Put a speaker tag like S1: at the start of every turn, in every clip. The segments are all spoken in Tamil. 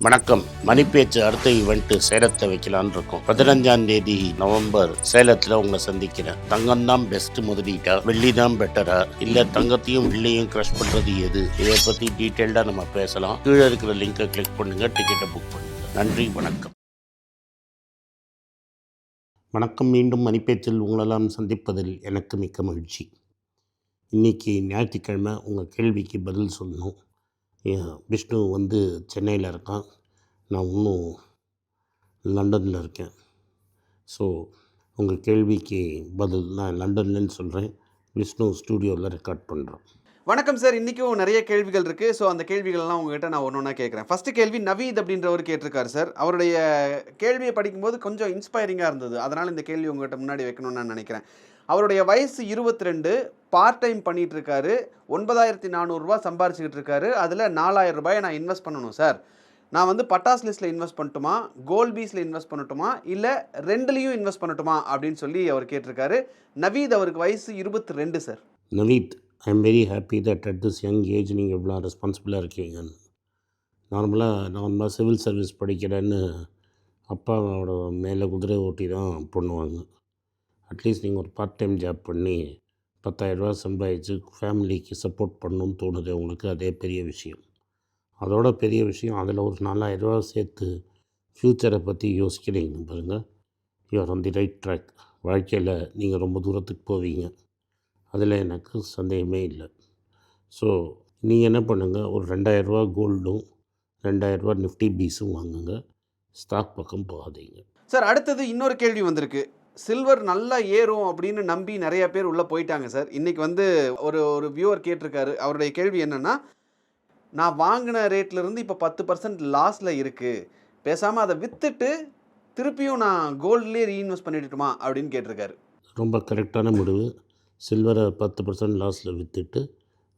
S1: வணக்கம். மணிப்பேச்சு அடுத்த ஈவெண்ட் சேலத்தை வைக்கலான்னு இருக்கோம். பதினஞ்சாம் தேதி நவம்பர் சேலத்துல உங்களை சந்திக்கிறேன். தங்கம் தான் பெஸ்ட் முதலீட்டா? வெள்ளி தான் பெட்டரா இல்ல தங்கத்தையும் வெள்ளியும் கிரஷ் பண்றது எது? இதை பத்தி டீட்டெயில்டா நம்ம பேசலாம். கீழே இருக்கிற லிங்கை கிளிக் பண்ணுங்க. டிக்கெட்டை புக் பண்ணுங்க. நன்றி வணக்கம். வணக்கம். மீண்டும் மணிப்பேச்சில் உங்களெல்லாம் சந்திப்பதில் எனக்கு மிக்க மகிழ்ச்சி. இன்னைக்கு ஞாயிற்றுக்கிழமை. உங்கள் கேள்விக்கு பதில் சொல்லணும். விஷ்ணு வந்து சென்னையில் இருக்கான். நான் இன்னும் லண்டனில் இருக்கேன். ஸோ உங்கள் கேள்விக்கு பதில் நான் லண்டன்லன்னு சொல்கிறேன் விஷ்ணு ஸ்டூடியோவில் ரெக்கார்ட் பண்ணுறோம்
S2: வணக்கம் சார். இன்றைக்கும் நிறைய கேள்விகள் இருக்குது ஸோ அந்த கேள்விகள்லாம் உங்ககிட்ட நான் ஒன்று ஒன்றா கேட்குறேன். ஃபஸ்ட்டு கேள்வி நவீத் அப்படின்றவர் கேட்டிருக்காரு சார். அவருடைய கேள்வியை படிக்கும்போது கொஞ்சம் இன்ஸ்பைரிங்காக இருந்தது. அதனால் இந்த கேள்வி உங்ககிட்ட முன்னாடி வைக்கணும்னு நான் நினைக்கிறேன். அவருடைய வயசு இருபத்தி ரெண்டு பார்ட் டைம் பண்ணிகிட்ருக்காரு ஒன்பதாயிரத்தி நானூறுரூவா சம்பாரிச்சுக்கிட்டு இருக்காரு அதில் நாலாயிரம் ரூபாயை நான் இன்வெஸ்ட் பண்ணணும் சார். நான் வந்து பட்டாஸ் லிஸ்ட்டில் இன்வெஸ்ட் பண்ணட்டுமா? கோல்ட் பீஸில் இன்வெஸ்ட் பண்ணட்டுமா? இல்லை ரெண்டுலேயும் இன்வெஸ்ட் பண்ணட்டுமா? அப்படின்னு சொல்லி அவர் கேட்டிருக்காரு. நவீத் அவருக்கு வயசு இருபத்தி ரெண்டு sir.
S1: Naveed. I am very happy that at this young age நீங்கள் இவ்வளோ ரெஸ்பான்சிபிளாக இருக்கீங்கன்னு நார்மலாக நார்மலாக சிவில் சர்வீஸ் படிக்கிறேன்னு அப்பாவோட மேலே குதிரை ஓட்டி தான் பண்ணுவாங்க. அட்லீஸ்ட் நீங்கள் ஒரு பார்ட் டைம் ஜாப் பண்ணி பத்தாயிரரூபா சம்பாதிச்சு ஃபேமிலிக்கு சப்போர்ட் பண்ணணும்னு தோணுது உங்களுக்கு அதே பெரிய விஷயம். அதோட பெரிய விஷயம் அதில் ஒரு நாலாயிரரூபா சேர்த்து ஃப்யூச்சரை பற்றி யோசிக்கிறீங்க பாருங்கள் you're on the right track வாழ்க்கையில் நீங்கள் ரொம்ப தூரத்துக்கு போவீங்க. அதில் எனக்கு சந்தேகமே இல்லை. ஸோ நீங்கள் என்ன பண்ணுங்கள் ஒரு ரெண்டாயிரரூவா கோல்டும் ரெண்டாயிரரூவா நிஃப்டி பீஸும் வாங்குங்க. ஸ்டாக் பக்கம் போகாதீங்க.
S2: சார் அடுத்தது இன்னொரு கேள்வி வந்திருக்கு. சில்வர் நல்லா ஏறும் அப்படின்னு நம்பி நிறைய பேர் உள்ளே போயிட்டாங்க சார் இன்னைக்கு வந்து ஒரு ஒரு வியூவர் கேட்டிருக்காரு. அவருடைய கேள்வி என்னன்னா நான் வாங்கின ரேட்ல இருந்து இப்போ பத்து பர்சன்ட் லாஸில் இருக்குது பேசாமல் அதை விற்றுட்டு திருப்பியும் நான் கோல்ட்லேயே ரீஇன்வெஸ்ட் பண்ணிட்டுமா அப்படின்னு கேட்டிருக்காரு.
S1: ரொம்ப கரெக்டான முடிவு. சில்வரை பத்து பர்சன்ட் லாஸில் விற்றுட்டு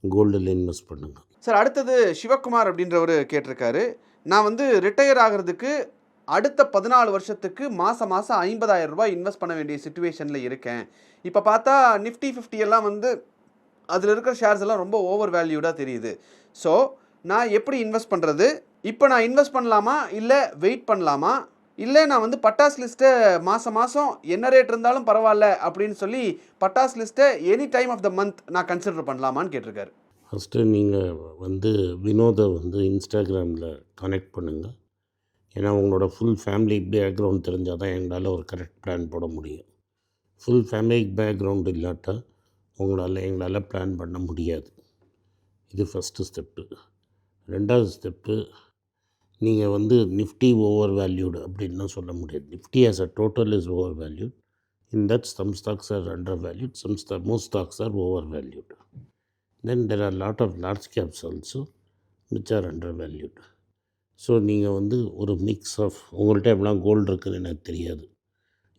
S1: கோல்டில் இன்வெஸ்ட் பண்ணுங்கள்
S2: சார் அடுத்தது சிவகுமார் அப்படின்றவர் கேட்டிருக்காரு. நான் வந்து ரிட்டையர் ஆகிறதுக்கு அடுத்த பதினாலு வருஷத்துக்கு மாதம் மாதம் ஐம்பதாயிரம் ரூபாய் இன்வெஸ்ட் பண்ண வேண்டிய சுச்சுவேஷனில் இருக்கேன். இப்போ பார்த்தா நிஃப்டி ஃபிஃப்டி எல்லாம் வந்து அதில் இருக்கிற ஷேர்ஸ் எல்லாம் ரொம்ப ஓவர் வேல்யூடாக தெரியுது. ஸோ நான் எப்படி இன்வெஸ்ட் பண்ணுறது இப்போ நான் இன்வெஸ்ட் பண்ணலாமா? இல்லை வெயிட் பண்ணலாமா? இல்லை நான் வந்து பட்டாஸ் லிஸ்ட்டை மாதம் மாதம் என்ன ரேட் இருந்தாலும் பரவாயில்ல அப்படின்னு சொல்லி பட்டாஸ் லிஸ்ட்டை any time of the month நான் கன்சிடர் பண்ணலாமான்னு கேட்டிருக்காரு.
S1: ஃபஸ்ட்டு நீங்கள் வந்து வினோதை வந்து இன்ஸ்டாகிராமில் கனெக்ட் பண்ணுங்கள் ஏன்னா உங்களோட ஃபுல் ஃபேமிலி பேக்ரவுண்ட் தெரிஞ்சால் தான் எங்களால் ஒரு கரெக்ட் பிளான் போட முடியும். ஃபுல் ஃபேமிலி பேக்ரவுண்ட் இல்லாட்டா உங்களால் எங்களால் பிளான் பண்ண முடியாது. இது ஃபஸ்ட்டு ஸ்டெப்பு ரெண்டாவது ஸ்டெப்பு நீங்கள் வந்து நிஃப்டி ஓவர் வேல்யூடு அப்படின்னு சொல்ல முடியாது Nifty as a total is over valued in that some stocks are under valued some ஸ்டா most stocks are over valued then there are lot of large caps also which are under valued so நீங்கள் வந்து ஒரு மிக்ஸ் ஆஃப் உங்கள்கிட்ட எப்படிலாம் கோல்டு இருக்குதுன்னு எனக்கு தெரியாது.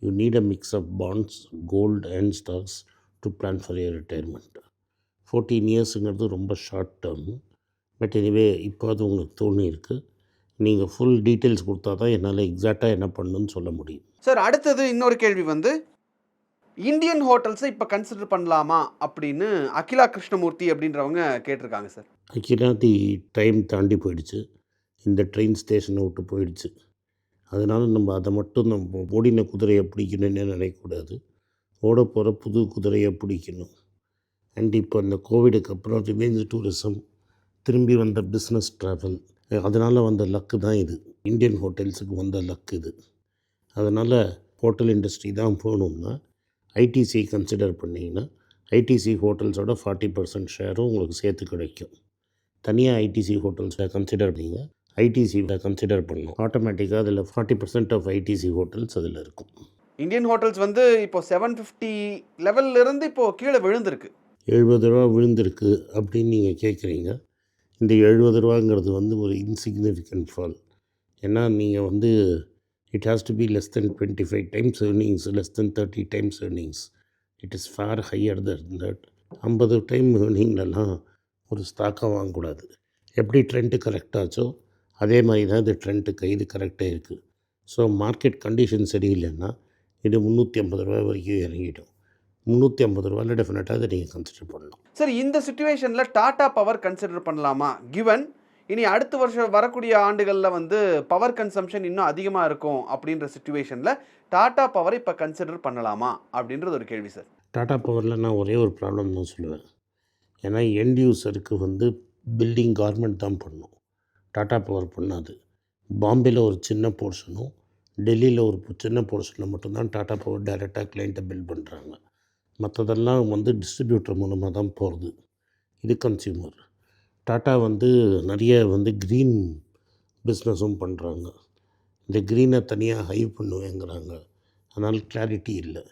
S1: You need a mix of bonds gold and stocks to plan for year retirement fourteen இயர்ஸுங்கிறது ரொம்ப ஷார்ட் டேர்ம் பட் எனிவே இப்போ அது உங்களுக்கு தோணி இருக்குது நீங்கள் ஃபுல் டீட்டெயில்ஸ் கொடுத்தா தான் என்னால் எக்ஸாக்டாக என்ன பண்ணணும்னு சொல்ல முடியும்.
S2: சார் அடுத்தது இன்னொரு கேள்வி வந்து இந்தியன் ஹோட்டல்ஸை இப்போ கன்சிடர் பண்ணலாமா அப்படின்னு அகிலா கிருஷ்ணமூர்த்தி அப்படின்றவங்க கேட்டிருக்காங்க சார்
S1: ஆக்சுவலாக தி டைம் தாண்டி போயிடுச்சு. இந்த ட்ரெயின் ஸ்டேஷனை விட்டு போயிடுச்சு. அதனால் நம்ம அதை மட்டும் நம்ம ஓடின குதிரையை பிடிக்கணும்னு நினைக்கக்கூடாது. ஓட போகிற புது குதிரையை பிடிக்கணும். அண்ட் இப்போ இந்த கோவிடுக்கு அப்புறம் ரிவெஞ்ச் டூரிசம் திரும்பி வந்த பிஸ்னஸ் ட்ராவல் அதனால் வந்த லக்கு தான் இது. இந்தியன் ஹோட்டல்ஸுக்கு வந்த லக் இது. அதனால் ஹோட்டல் இண்டஸ்ட்ரி தான் போகணும்னா ஐடிசி கன்சிடர் பண்ணிங்கன்னா ஐடிசி ஹோட்டல்ஸோட ஃபார்ட்டி பர்சன்ட் ஷேரும் உங்களுக்கு சேர்த்து கிடைக்கும். தனியாக ஐடிசி ஹோட்டல்ஸை கன்சிடர் பண்ணிங்க ஐடிசியில் கன்சிடர் பண்ணணும். ஆட்டோமேட்டிக்காக அதில் forty percent of ITC hotels அதில் இருக்கும்.
S2: இந்தியன் ஹோட்டல்ஸ் வந்து இப்போ செவன் ஃபிஃப்டி லெவல்ல இருந்து இப்போ கீழே விழுந்திருக்கு.
S1: எழுபது ரூபா விழுந்திருக்கு அப்படின்னு நீங்கள் கேட்குறீங்க இந்த எழுபது ரூபாங்கிறது வந்து ஒரு இன்சிக்னிஃபிகண்ட் ஃபால் ஏன்னா நீங்கள் வந்து it has to be less than twenty five times earnings less than thirty times earnings it is far higher than that ஐம்பது டைம் ஏர்னிங்லலாம் ஒரு ஸ்டாக்காக வாங்கக்கூடாது. எப்படி ட்ரெண்ட்டு கரெக்டாச்சோ அதே மாதிரி தான் இது ட்ரெண்ட்டு கைது கரெக்டாக இருக்குது ஸோ மார்க்கெட் கண்டிஷன் சரியில்லைன்னா இது முந்நூற்றி ஐம்பது ரூபாய் வரைக்கும் இறங்கிடும். முந்நூற்றி ஐம்பது ரூபாயில் டெஃபினட்டாக அதை நீங்கள் கன்சிடர் பண்ணலாம்
S2: சார் இந்த சுச்சுவேஷனில் டாடா பவர் கன்சிடர் பண்ணலாமா? கிவன் இனி அடுத்த வருஷம் வரக்கூடிய ஆண்டுகளில் வந்து பவர் கன்சம்ஷன் இன்னும் அதிகமாக இருக்கும் அப்படின்ற சுச்சுவேஷனில் டாடா பவரை இப்போ கன்சிடர் பண்ணலாமா? அப்படின்றது ஒரு கேள்வி சார்
S1: டாடா பவரில் நான் ஒரே ஒரு ப்ராப்ளம் தான் சொல்லுவேன். ஏன்னா எண்ட் யூஸருக்கு வந்து பில்டிங் கார்மெண்ட் தான் பண்ணும். டாடா பவர் பண்ணாது. பாம்பேயில் ஒரு சின்ன போர்ஷனும் டெல்லியில் ஒரு சின்ன போர்ஷனில் மட்டும்தான் டாடா பவர் டைரெக்டாக கிளைண்ட்டை பில் பண்ணுறாங்க மற்றதெல்லாம் வந்து டிஸ்ட்ரிபியூட்டர் மூலமாக தான் போகிறது இது கன்சியூமர் டாட்டா வந்து நிறைய வந்து க்ரீன் பிஸ்னஸும் பண்ணுறாங்க இந்த க்ரீனை தனியாக ஹைவ் பண்ணுவேங்கிறாங்க. அதனால் கிளாரிட்டி இல்லை.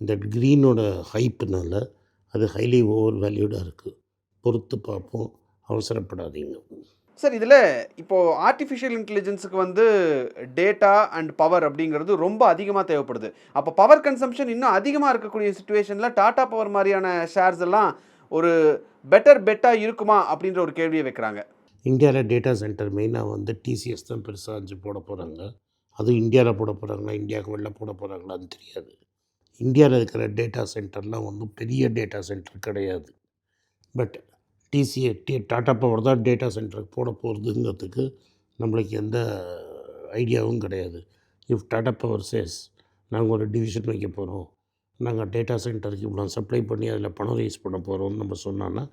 S1: இந்த க்ரீனோட ஹைப்புனால அது ஹைலி ஓவர் வேல்யூடாக இருக்குது பொறுத்து பார்ப்போம். அவசரப்படாதீங்க.
S2: சார் இதில் இப்போது ஆர்டிஃபிஷியல் இன்டெலிஜென்ஸுக்கு வந்து டேட்டா அண்ட் பவர் அப்படிங்கிறது ரொம்ப அதிகமாக தேவைப்படுது. அப்போ பவர் கன்சம்ஷன் இன்னும் அதிகமாக இருக்கக்கூடிய சுச்சுவேஷனில் டாட்டா பவர் மாதிரியான ஷேர்ஸ் எல்லாம் ஒரு பெட்டர் பெட்டாக இருக்குமா அப்படின்ற ஒரு கேள்வியை வைக்கிறாங்க.
S1: இந்தியாவில் டேட்டா சென்டர் மெயினாக வந்து டிசிஎஸ் தான் பெருசாக அஞ்சு போட போகிறாங்க அதுவும் இந்தியாவில் போட போகிறாங்களா இந்தியாவுக்கு வெளில போட போகிறாங்களான்னு தெரியாது. இந்தியாவில் இருக்கிற டேட்டா சென்டர்லாம் ஒன்றும் பெரிய டேட்டா சென்டர் கிடையாது. But TCA T Tata power தான் டேட்டா சென்டருக்கு போட போகிறதுங்கிறதுக்கு நம்மளுக்கு எந்த ஐடியாவும் கிடையாது. இஃப் டாட்டா பவர் சேஸ் நாங்கள் ஒரு டிவிஷன் வைக்க போகிறோம் நாங்கள் டேட்டா சென்டருக்கு இவ்வளோ சப்ளை பண்ணி அதில் பணம் ரீஸ் பண்ண போகிறோம்னு நம்ம சொன்னோன்னா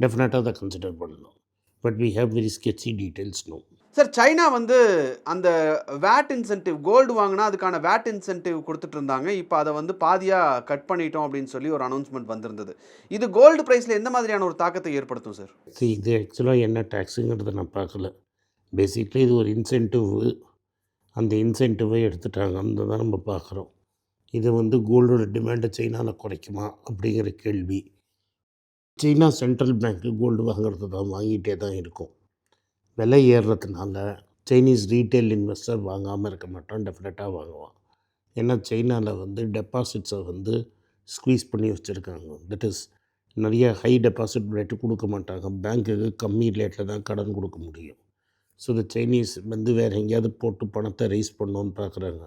S1: டெஃபினட்டாக அதை கன்சிடர் பண்ணணும். But we have very sketchy details no
S2: sir China வந்து அந்த வேட் இன்சென்டிவ் கோல்டு வாங்கினா அதுக்கான வேட் இன்சென்டிவ் கொடுத்துட்டு இருந்தாங்க இப்போ அதை வந்து பாதியாக கட் பண்ணிட்டோம் அப்படின்னு சொல்லி ஒரு அனௌன்ஸ்மெண்ட் வந்திருந்தது. இது கோல்டு ப்ரைஸில் எந்த மாதிரியான ஒரு தாக்கத்தை ஏற்படுத்தும் சார்?
S1: இது ஆக்சுவலாக என்ன டேக்ஸுங்கிறத நான் பார்க்கல. பேசிக்லி இது ஒரு இன்சென்டிவ் அந்த இன்சென்டிவை எடுத்துட்டாங்க. அந்த தான் நம்ம பார்க்குறோம். இது வந்து கோல்டோட டிமாண்டை சைனாவில் குறைக்குமா அப்படிங்கிற கேள்வி. சைனா சென்ட்ரல் பேங்க்கு கோல்டு வாங்குறது தான் வாங்கிட்டே தான் இருக்கும். விலை ஏறுறதுனால சைனீஸ் ரீட்டைல் இன்வெஸ்டர் வாங்காமல் இருக்க மாட்டான் டெஃபினட்டாக வாங்குவான். ஏன்னா சைனாவில் வந்து டெபாசிட்ஸை வந்து ஸ்க்வீஸ் பண்ணி வச்சுருக்காங்க. தட் இஸ் நிறைய ஹை டெபாசிட் ரேட்டு கொடுக்க மாட்டாங்க. பேங்க்குக்கு கம்மி ரேட்டில் தான் கடன் கொடுக்க முடியும். ஸோ இந்த சைனீஸ் வந்து வேறு எங்கேயாவது போட்டு பணத்தை ரைஸ் பண்ணோன்னு பார்க்குறாங்க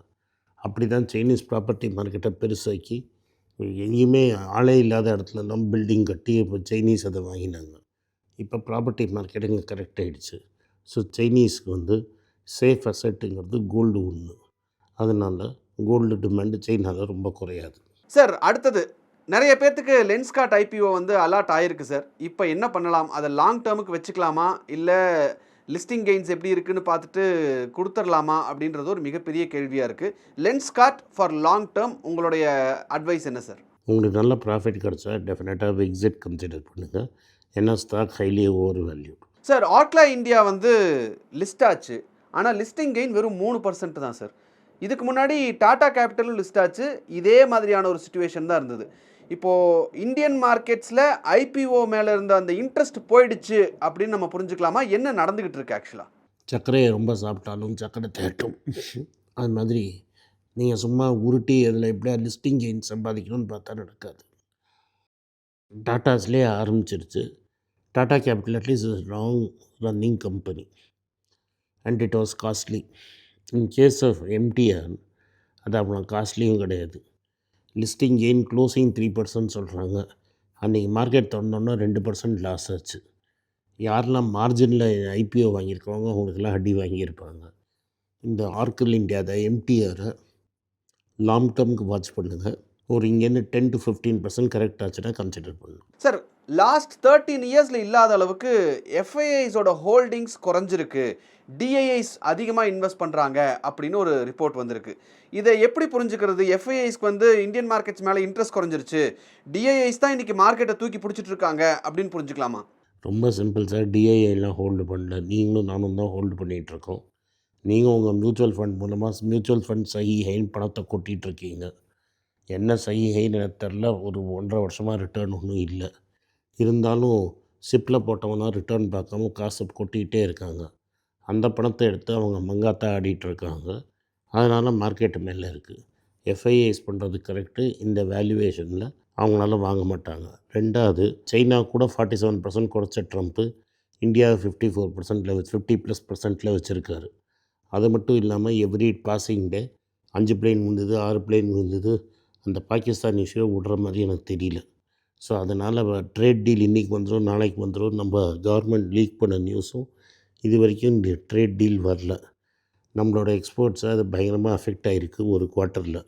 S1: அப்படி தான் சைனீஸ் ப்ராப்பர்ட்டி மார்க்கெட்டை பெருசாக்கி எங்கேயுமே ஆளே இல்லாத இடத்துலலாம் பில்டிங் கட்டி இப்போ சைனீஸ் அதை வாங்கினாங்க. இப்போ ப்ராப்பர்ட்டி மார்க்கெட்டுங்க கரெக்ட் ஆகிடுச்சு ஸோ சைனீஸ்க்கு வந்து சேஃப் அசட்டுங்கிறது கோல்டு ஒன்று அதனால் கோல்டு டிமாண்டு சைனாவில் ரொம்ப குறையாது.
S2: சார் அடுத்தது. நிறைய பேர்த்துக்கு லென்ஸ்கார்ட் ஐபிஓ வந்து அலாட் ஆயிருக்கு சார் இப்போ என்ன பண்ணலாம்? அதை லாங் டேர்முக்கு வச்சுக்கலாமா? இல்லை லிஸ்டிங் கெயின்ஸ் எப்படி இருக்குன்னு பார்த்துட்டு கொடுத்துடலாமா? அப்படின்றது ஒரு மிகப்பெரிய கேள்வியாக இருக்குது லென்ஸ்கார்ட் ஃபார் லாங் டேர்ம் உங்களுடைய அட்வைஸ் என்ன சார்
S1: உங்களுக்கு நல்ல ப்ராஃபிட் கிடச்சா டெஃபினட்டாக எக்ஸிட் கன்சிடர் பண்ணுங்கள் ஏன்னா stock highly over value
S2: sir ஆட்லா India வந்து லிஸ்ட் ஆச்சு. ஆனால் லிஸ்டிங் கெயின் வெறும் மூணு பர்சன்ட் தான் சார். இதுக்கு முன்னாடி டாடா கேபிட்டலும் லிஸ்ட் ஆச்சு. இதே மாதிரியான ஒரு சுச்சுவேஷன் தான் இருந்தது. இப்போது இந்தியன் மார்க்கெட்ஸில் ஐபிஓ மேலே இருந்த அந்த இன்ட்ரெஸ்ட் போயிடுச்சு அப்படின்னு நம்ம புரிஞ்சுக்கலாமா? என்ன நடந்துக்கிட்டு இருக்கு ஆக்சுவலாக
S1: சர்க்கரையை ரொம்ப சாப்பிட்டாலும் சர்க்கரை தேட்டும். அது மாதிரி நீங்கள் சும்மா உருட்டி அதில் எப்படியா லிஸ்டிங் கெயின் சம்பாதிக்கணும்னு பார்த்தா நடக்காது. டாட்டாஸ்லேயே ஆரம்பிச்சிருச்சு. Tata capital at least is long running company and it was costly in case of MTR அது அவ்வளோ காஸ்ட்லியும் கிடையாது. Listing gain closing three percent சொல்கிறாங்க அன்றைக்கி மார்க்கெட் திறந்தோன்னா ரெண்டு பர்சன்ட் லாஸ் ஆச்சு. யாரெல்லாம் மார்ஜினில் ஐபிஓ வாங்கியிருக்காங்க அவங்களுக்கெல்லாம் அடி வாங்கியிருப்பாங்க. இந்த ஆர்கில் இந்தியாவை எம்டிஆரை லாங் டேர்முக்கு வாட்ச் பண்ணுங்கள் ஒரு இங்கேருந்து ten to fifteen percent correct ஆச்சுன்னா கன்சிடர் பண்ணுங்கள்
S2: சார் லாஸ்ட் தேர்ட்டீன் இயர்ஸில் இல்லாத அளவுக்கு எஃப்ஐஐஸோட ஹோல்டிங்ஸ் குறைஞ்சிருக்கு. டிஐஐஸ் அதிகமாக இன்வெஸ்ட் பண்ணுறாங்க அப்படின்னு ஒரு ரிப்போர்ட் வந்திருக்கு. இதை எப்படி புரிஞ்சுக்கிறது? எஃப்ஐஐஸ்க்கு வந்து இந்தியன் மார்க்கெட்ஸ் மேலே இன்ட்ரெஸ்ட் குறைஞ்சிருச்சு. டிஐஐஸ் தான் இன்றைக்கி மார்க்கெட்டை தூக்கி பிடிச்சிட்டு இருக்காங்க அப்படின்னு புரிஞ்சுக்கலாமா?
S1: ரொம்ப சிம்பிள் சார் டிஐஐலாம் ஹோல்டு பண்ணல. நீங்களும் நானும் தான் ஹோல்டு பண்ணிகிட்ருக்கோம் நீங்கள் உங்கள் மியூச்சுவல் ஃபண்ட் மூலமாக மியூச்சுவல் ஃபண்ட் சஹி ஹைன்னு பணத்தை கொட்டிகிட்டு இருக்கீங்க. என்ன சஹி ஹைன்னு எனக்கு தெரில ஒரு ஒன்றரை வருஷமாக ரிட்டர்ன் ஒன்றும் இல்லை. இருந்தாலும் சிப்பில் போட்டவனா ரிட்டர்ன் பார்க்காம காசு கொட்டிக்கிட்டே இருக்காங்க. அந்த பணத்தை எடுத்து அவங்க மங்காத்தா ஆடிட்டுருக்காங்க அதனால் மார்க்கெட்டு மேலே இருக்குது எஃப்ஐஏஸ் பண்ணுறது கரெக்டு இந்த வேல்யூவேஷனில் அவங்களால வாங்க மாட்டாங்க. ரெண்டாவது சைனா கூட ஃபார்ட்டி செவன் பர்சன்ட் குறைச்ச ட்ரம்ப்பு இந்தியா ஃபிஃப்டி ஃபோர் பர்சன்ட்டில் ஃபிஃப்டி ப்ளஸ் பர்சன்ட்டில் வச்சுருக்காரு. அது மட்டும் இல்லாமல் எவ்ரி பாசிங் டே அஞ்சு பிளேன் விழுந்தது ஆறு பிளேன் விழுந்தது அந்த பாகிஸ்தான் இஷ்யூ விடுற மாதிரி எனக்கு தெரியல. ஸோ அதனால் ட்ரேட் டீல் இன்றைக்கி வந்துடும் நாளைக்கு வந்துடும் நம்ம கவர்மெண்ட் லீக் பண்ண நியூஸும் இது வரைக்கும் இந்த ட்ரேட் டீல் வரல. நம்மளோட எக்ஸ்போர்ட்ஸை அது பயங்கரமாக அஃபெக்ட் ஆகிருக்கு ஒரு குவார்ட்டரில்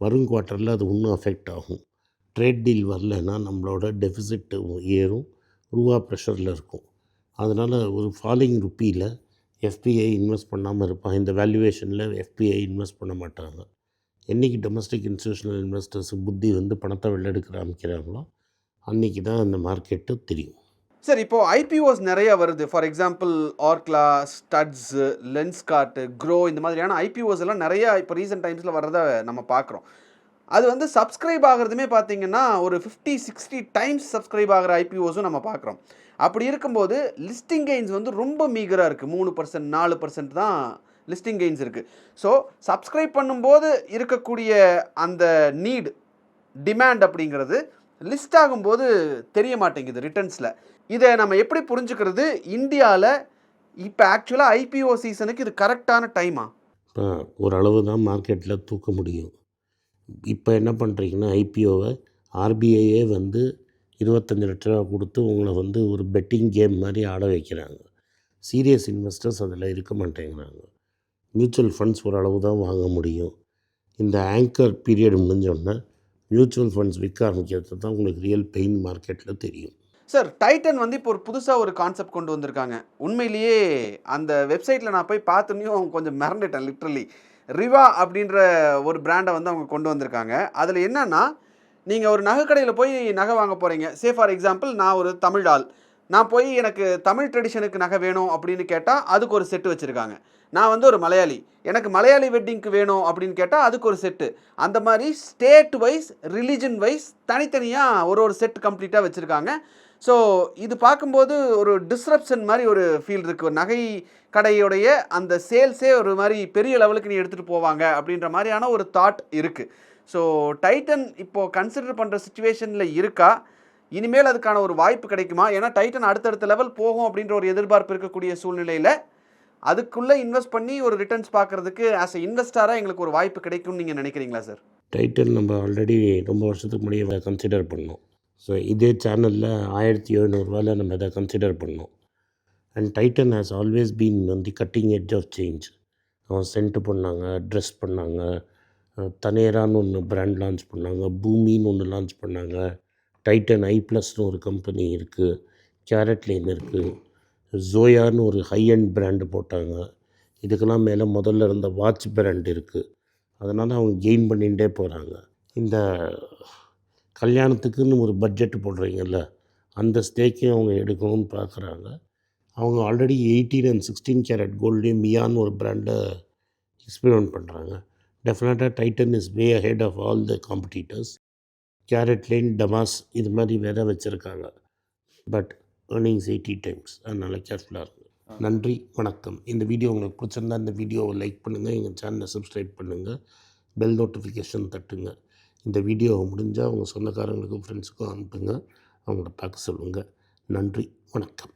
S1: வரும் குவார்ட்டரில் அது இன்னும் அஃபெக்ட் ஆகும். ட்ரேட் டீல் வரலைன்னா நம்மளோட டெஃபிசிட் ஏறும் ரூபா ப்ரெஷரில் இருக்கும். அதனால் ஒரு ஃபாலிங் ருப்பியில் எஃபிஐ இன்வெஸ்ட் பண்ணாமல் இருப்பான் இந்த வேல்யூவேஷனில் எஃபிஐ இன்வெஸ்ட் பண்ண மாட்டாங்க. என்றைக்கு டொமஸ்டிக் இன்ஸ்டியூஷனல் இன்வெஸ்டர்ஸ் புத்தி வந்து பணத்தை வெளியெடுக்க ஆரம்பிக்கிறாங்களோ அன்றைக்கி தான் அந்த மார்க்கெட்டு தெரியும்.
S2: சார் இப்போது ஐபிஓஸ் நிறைய வருது. For example Orkla Studds Lenskart Groww இந்த மாதிரியான ஐபிஓஸ் எல்லாம் நிறையா இப்போ ரீசெண்ட் டைம்ஸில் வர்றதை நம்ம பார்க்குறோம். அது வந்து சப்ஸ்கிரைப் ஆகிறதுமே பார்த்தீங்கன்னா ஒரு ஃபிஃப்டி சிக்ஸ்டி டைம்ஸ் சப்ஸ்கிரைப் ஆகிற ஐபிஓஸும் நம்ம பார்க்குறோம். அப்படி இருக்கும்போது லிஸ்டிங் கெயின்ஸ் வந்து ரொம்ப மீகராக இருக்குது மூணு பர்சன்ட் நாலு பர்சன்ட் தான் லிஸ்டிங் கெயின்ஸ் இருக்குது ஸோ சப்ஸ்கிரைப் பண்ணும்போது இருக்கக்கூடிய அந்த நீட் டிமாண்ட் அப்படிங்கிறது லிஸ்ட் ஆகும்போது தெரிய மாட்டேங்குது ரிட்டர்ன்ஸில். இதை நம்ம எப்படி புரிஞ்சுக்கிறது? இந்தியாவில் இப்போ ஆக்சுவலாக ஐபிஓ சீசனுக்கு இது கரெக்டான டைமா
S1: இப்போ ஓரளவு தான் மார்க்கெட்டில் தூக்க முடியும். இப்போ என்ன பண்ணுறீங்கன்னா ஐபிஓவை ஆர்பிஐயே வந்து இருபத்தஞ்சி லட்ச ரூபா கொடுத்து உங்களை வந்து ஒரு பெட்டிங் கேம் மாதிரி ஆட வைக்கிறாங்க. சீரியஸ் இன்வெஸ்டர்ஸ் அதில் இருக்க மாட்டேங்கிறாங்க. மியூச்சுவல் ஃபண்ட்ஸ் ஓரளவு தான் வாங்க முடியும். இந்த ஆங்கர் பீரியட் முடிஞ்சோடனே மியூச்சுவல் ஃபண்ட்ஸ் விற்க ஆரம்பிக்கிறது தான் உங்களுக்கு ரியல் பெயின் மார்க்கெட்டில் தெரியும்.
S2: சார் டைட்டன் வந்து இப்போ ஒரு புதுசாக ஒரு கான்செப்ட் கொண்டு வந்திருக்காங்க. உண்மையிலேயே அந்த வெப்சைட்டில் நான் போய் பார்த்தோன்னையும் கொஞ்சம் மிரண்டுட்டேன் லிட்ரலி ரிவா அப்படின்ற ஒரு பிராண்டை வந்து அவங்க கொண்டு வந்திருக்காங்க. அதில் என்னென்னா நீங்கள் ஒரு நகை கடையில் போய் நகை வாங்க போகிறீங்க சே ஃபார் எக்ஸாம்பிள் நான் ஒரு தமிழ் ஆள். நான் போய் எனக்கு தமிழ் ட்ரெடிஷனுக்கு நகை வேணும் அப்படின்னு கேட்டால் அதுக்கு ஒரு செட்டு வச்சுருக்காங்க. நான் வந்து ஒரு மலையாளி. எனக்கு மலையாளி வெட்டிங்க்கு வேணும் அப்படின்னு கேட்டால் அதுக்கு ஒரு செட்டு அந்த மாதிரி ஸ்டேட் வைஸ் ரிலிஜன் வைஸ் தனித்தனியாக ஒரு ஒரு செட் கம்ப்ளீட்டாக வச்சுருக்காங்க. ஸோ இது பார்க்கும்போது ஒரு டிஸ்ரப்ஷன் மாதிரி ஒரு ஃபீல் இருக்குது ஒரு நகை கடையுடைய அந்த சேல்ஸே ஒரு மாதிரி பெரிய லெவலுக்கு நீ எடுத்துகிட்டு போவாங்க அப்படின்ற மாதிரியான ஒரு தாட் இருக்குது ஸோ டைட்டன் இப்போது கன்சிடர் பண்ணுற சுச்சுவேஷனில் இருக்கா? இனிமேல் அதுக்கான ஒரு வாய்ப்பு கிடைக்குமா? ஏன்னா டைட்டன் அடுத்தடுத்த லெவல் போகும் அப்படின்ற ஒரு எதிர்பார்ப்பு இருக்கக்கூடிய சூழ்நிலையில் அதுக்குள்ளே இன்வெஸ்ட் பண்ணி ஒரு ரிட்டர்ன்ஸ் பார்க்குறதுக்கு ஆஸ் எ இன்வெஸ்டாராக எங்களுக்கு ஒரு வாய்ப்பு கிடைக்கும்னு நீங்கள் நினைக்கிறீங்களா சார்
S1: டைட்டன் நம்ம ஆல்ரெடி ரொம்ப வருஷத்துக்கு முன்னாடியே கன்சிடர் பண்ணோம். ஸோ இதே சேனலில் ஆயிரத்தி எழுநூறுவாயில் நம்ம இதை கன்சிடர் பண்ணோம். And Titan has always been வந்து கட்டிங் எட்ஜ் ஆஃப் சேஞ்ச் அவன் சென்ட் பண்ணாங்க ட்ரெஸ் பண்ணாங்க தனேரான்னு ஒன்று பிராண்ட் லான்ச் பண்ணாங்க பூமின்னு ஒன்று லான்ச் பண்ணாங்க. டைட்டன் ஐ ப்ளஸ்னு ஒரு கம்பெனி இருக்குது கேரட் லைன் இருக்குது ஜோயான்னு ஒரு ஹை அண்ட் பிராண்டு போட்டாங்க. இதுக்கெல்லாம் மேலே முதல்ல இருந்த வாட்ச் பிராண்ட் இருக்குது அதனால் அவங்க கெயின் பண்ணிகிட்டே போகிறாங்க இந்த கல்யாணத்துக்குன்னு ஒரு பட்ஜெட் போடுறீங்கல்ல அந்த ஸ்டேக்கையும் அவங்க எடுக்கணும்னு பார்க்குறாங்க அவங்க already eighteen and sixteen carat கோல்டையும் மியான்னு ஒரு பிராண்டை எக்ஸ்பெரிமெண்ட் பண்ணுறாங்க டெஃபினட்டாக Titan is way head of all the competitors CaratLane Damas இது மாதிரி வேற வச்சுருக்காங்க. பட் ஏர்னிங்ஸ் எயிட்டி டைம்ஸ் அதனால் கேர்ஃபுல்லாக இருக்கும் நன்றி வணக்கம். இந்த வீடியோ உங்களுக்கு பிடிச்சிருந்தா இந்த வீடியோவை லைக் பண்ணுங்கள் எங்கள் சேனலை சப்ஸ்கிரைப் பண்ணுங்கள் பெல் நோட்டிஃபிகேஷன் தட்டுங்க. இந்த வீடியோவை முடிஞ்சால் உங்கள் சொந்தக்காரங்களுக்கும் ஃப்ரெண்ட்ஸுக்கும் அனுப்புங்க. அவங்கள பார்க்க சொல்லுங்கள் நன்றி வணக்கம்.